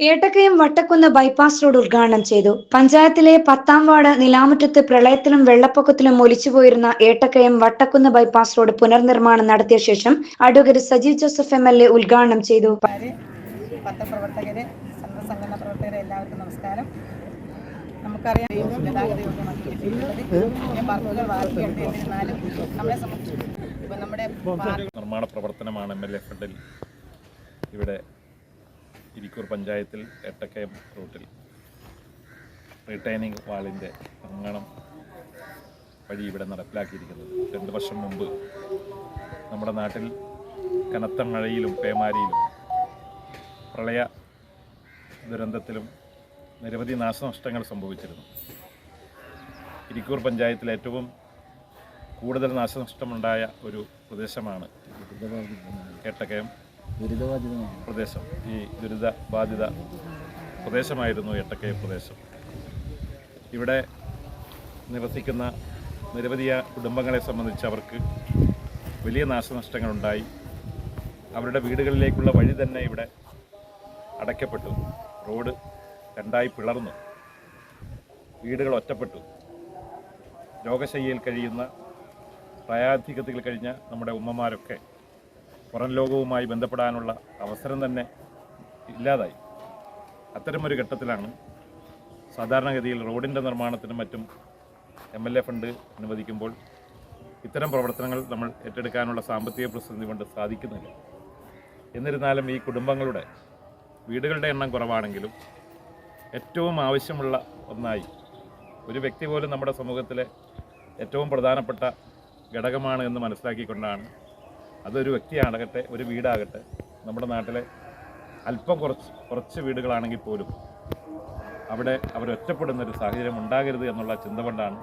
ഏട്ടക്കയം Vattakkunnu bypass road ഉദ്ഘാടനം ചെയ്തു. പഞ്ചായത്തിലെ പത്താം വാർഡ് നിലാമുറ്റത്ത് പ്രളയത്തിലും വെള്ളപ്പൊക്കത്തിലും ഒലിച്ചുപോയിരുന്ന ഏട്ടക്കയം വട്ടക്കുന്ന് ബൈപ്പാസ് റോഡ് പുനർനിർമ്മാണം നടത്തിയ ശേഷം advocate Sajeev Joseph M L A ഉദ്ഘാടനം ചെയ്തു. പത്രപ്രവർത്തകരെ സംഘടന പ്രവർത്തകരെ എല്ലാവർക്കും നമസ്കാരം. നമുക്കറിയാം നിർമ്മാണ പ്രവർത്തനമാണ് എം എൽ എ ഫണ്ടിൽ ഇവിടെ ഇരിക്കൂർ പഞ്ചായത്തിൽ എട്ടക്കയം റൂട്ടിൽ. റിട്ടേണിംഗ് വാളിന്റെ നിർമ്മാണം വഴി ഇവിടെ നടപ്പിലാക്കിയിരിക്കുന്നത്. രണ്ട് വർഷം മുമ്പ് നമ്മുടെ നാട്ടിൽ കനത്ത മഴയിലും പേമാരിയിലും പ്രളയ ദുരന്തത്തിലും നിരവധി നാശനഷ്ടങ്ങൾ സംഭവിച്ചിരുന്നു. ഇരിക്കൂർ പഞ്ചായത്തിൽ ഏറ്റവും കൂടുതൽ നാശനഷ്ടമുണ്ടായ ഒരു പ്രദേശമാണ് എട്ടക്കയം പ്രദേശം. ഈ ദുരിത ബാധിത പ്രദേശമായിരുന്നു എട്ടക്കൈ പ്രദേശം. ഇവിടെ നിവസിക്കുന്ന നിരവധി കുടുംബങ്ങളെ സംബന്ധിച്ച് അവർക്ക് വലിയ നാശനഷ്ടങ്ങളുണ്ടായി. അവരുടെ വീടുകളിലേക്കുള്ള വഴി തന്നെ ഇവിടെ അടയ്ക്കപ്പെട്ടു. റോഡ് രണ്ടായി പിളർന്നു. വീടുകൾ ഒറ്റപ്പെട്ടു. രോഗശയ്യയിൽ കഴിയുന്ന പ്രായാധിക്യത്തിൽ കഴിഞ്ഞ നമ്മുടെ ഉമ്മമാരൊക്കെ പുറം ലോകവുമായി ബന്ധപ്പെടാനുള്ള അവസരം തന്നെ ഇല്ലാതായി. അത്തരമൊരു ഘട്ടത്തിലാണ് സാധാരണഗതിയിൽ റോഡിന്റെ നിർമ്മാണത്തിനും മറ്റും എം എൽ എ ഫണ്ട് അനുവദിക്കുമ്പോൾ ഇത്തരം പ്രവർത്തനങ്ങൾ നമ്മൾ ഏറ്റെടുക്കാനുള്ള സാമ്പത്തിക പ്രതിസന്ധി കൊണ്ട് സാധിക്കുന്നില്ല. എന്നിരുന്നാലും ഈ കുടുംബങ്ങളുടെ വീടുകളുടെ എണ്ണം കുറവാണെങ്കിലും ഏറ്റവും ആവശ്യമുള്ള ഒന്നായി ഒരു വ്യക്തി പോലും നമ്മുടെ സമൂഹത്തിലെ ഏറ്റവും പ്രധാനപ്പെട്ട ഘടകമാണ് എന്ന് മനസ്സിലാക്കിക്കൊണ്ടാണ് അതൊരു വ്യക്തിയാകട്ടെ ഒരു വീടാകട്ടെ നമ്മുടെ നാട്ടിലെ അല്പം കുറച്ച് കുറച്ച് വീടുകളാണെങ്കിൽ പോലും അവിടെ അവർ ഒറ്റപ്പെടുന്ന ഒരു സാഹചര്യം ഉണ്ടാകരുത് എന്നുള്ള ചിന്ത കൊണ്ടാണ്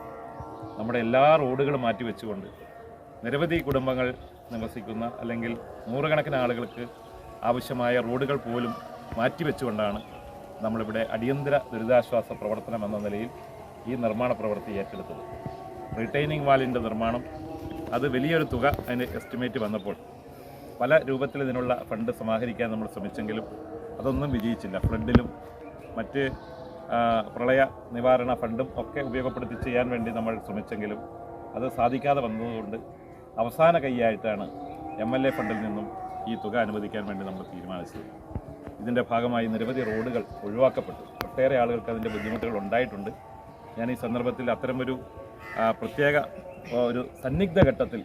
നമ്മുടെ എല്ലാ റോഡുകളും മാറ്റി വെച്ചുകൊണ്ട് നിരവധി കുടുംബങ്ങൾ നിവസിക്കുന്ന അല്ലെങ്കിൽ നൂറുകണക്കിന് ആളുകൾക്ക് ആവശ്യമായ റോഡുകൾ പോലും മാറ്റി മാറ്റിവെച്ചുകൊണ്ടാണ് നമ്മളിവിടെ അടിയന്തര ദുരിതാശ്വാസ പ്രവർത്തനം എന്ന നിലയിൽ ഈ നിർമ്മാണ പ്രവൃത്തി ഏറ്റെടുത്തത്. റിട്ടൈനിങ് വാലിന്റെ നിർമ്മാണം അത് വലിയൊരു തുക അതിന് എസ്റ്റിമേറ്റ് വന്നപ്പോൾ പല രൂപത്തിൽ ഇതിനുള്ള ഫണ്ട് സമാഹരിക്കാൻ നമ്മൾ ശ്രമിച്ചെങ്കിലും അതൊന്നും വിജയിച്ചില്ല. ഫ്ലഡിലും മറ്റ് പ്രളയ നിവാരണ ഫണ്ടും ഒക്കെ ഉപയോഗപ്പെടുത്തി ചെയ്യാൻ വേണ്ടി നമ്മൾ ശ്രമിച്ചെങ്കിലും അത് സാധിക്കാതെ വന്നതുകൊണ്ട് അവസാന കൈയായിട്ടാണ് എം എൽ എ ഫണ്ടിൽ നിന്നും ഈ തുക അനുവദിക്കാൻ വേണ്ടി നമ്മൾ തീരുമാനിച്ചത്. ഇതിന്റെ ഭാഗമായി നിരവധി റോഡുകൾ ഒഴിവാക്കപ്പെട്ടു. ഒട്ടേറെ ആളുകൾക്ക് അതിന്റെ ബുദ്ധിമുട്ടുകൾ ഉണ്ടായിട്ടുണ്ട്. ഞാൻ ഈ സന്ദർഭത്തിൽ അത്തരമൊരു പ്രത്യേക ഒരു സന്നിഗ്ധ ഘട്ടത്തിൽ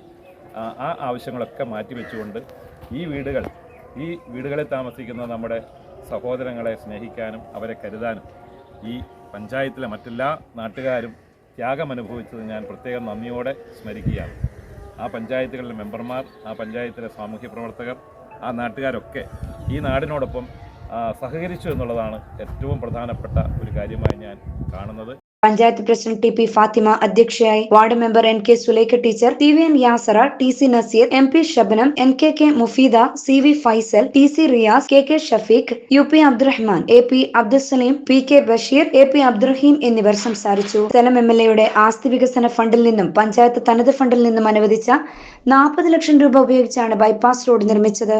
ആ, ആവശ്യങ്ങളൊക്കെ മാറ്റിവെച്ചുകൊണ്ട് ഈ വീടുകൾ ഈ വീടുകളിൽ താമസിക്കുന്ന നമ്മുടെ സഹോദരങ്ങളെ സ്നേഹിക്കാനും അവരെ കരുതാനും ഈ പഞ്ചായത്തിലെ മറ്റെല്ലാ നാട്ടുകാരും ത്യാഗം അനുഭവിച്ചത് ഞാൻ പ്രത്യേകം നന്ദിയോടെ സ്മരിക്കുകയാണ്. ആ പഞ്ചായത്തുകളിലെ മെമ്പർമാർ ആ പഞ്ചായത്തിലെ സാമൂഹ്യ പ്രവർത്തകർ ആ നാട്ടുകാരൊക്കെ ഈ നാടിനോടൊപ്പം സഹകരിച്ചു എന്നുള്ളതാണ് ഏറ്റവും പ്രധാനപ്പെട്ട ഒരു കാര്യമായി ഞാൻ കാണുന്നത്. Panchayat president T P Fathima അധ്യക്ഷയായി ward member N K Sulaikha teacher T V N Yasara T C Naseer M P Shabnam N K K Mufeeda C V Faisal T C Riyas K K Shafeeq U P Abdurahman A P Abdusaleem P K Basheer A P Abdurahim എന്നിവർ സംസാരിച്ചു. സ്ഥലം M L എയുടെ ആസ്തി വികസന ഫണ്ടിൽ നിന്നും പഞ്ചായത്ത് തനത് ഫണ്ടിൽ നിന്നും അനുവദിച്ച നാൽപ്പത് ലക്ഷം രൂപ ഉപയോഗിച്ചാണ് ബൈപ്പാസ് റോഡ് നിർമ്മിച്ചത്.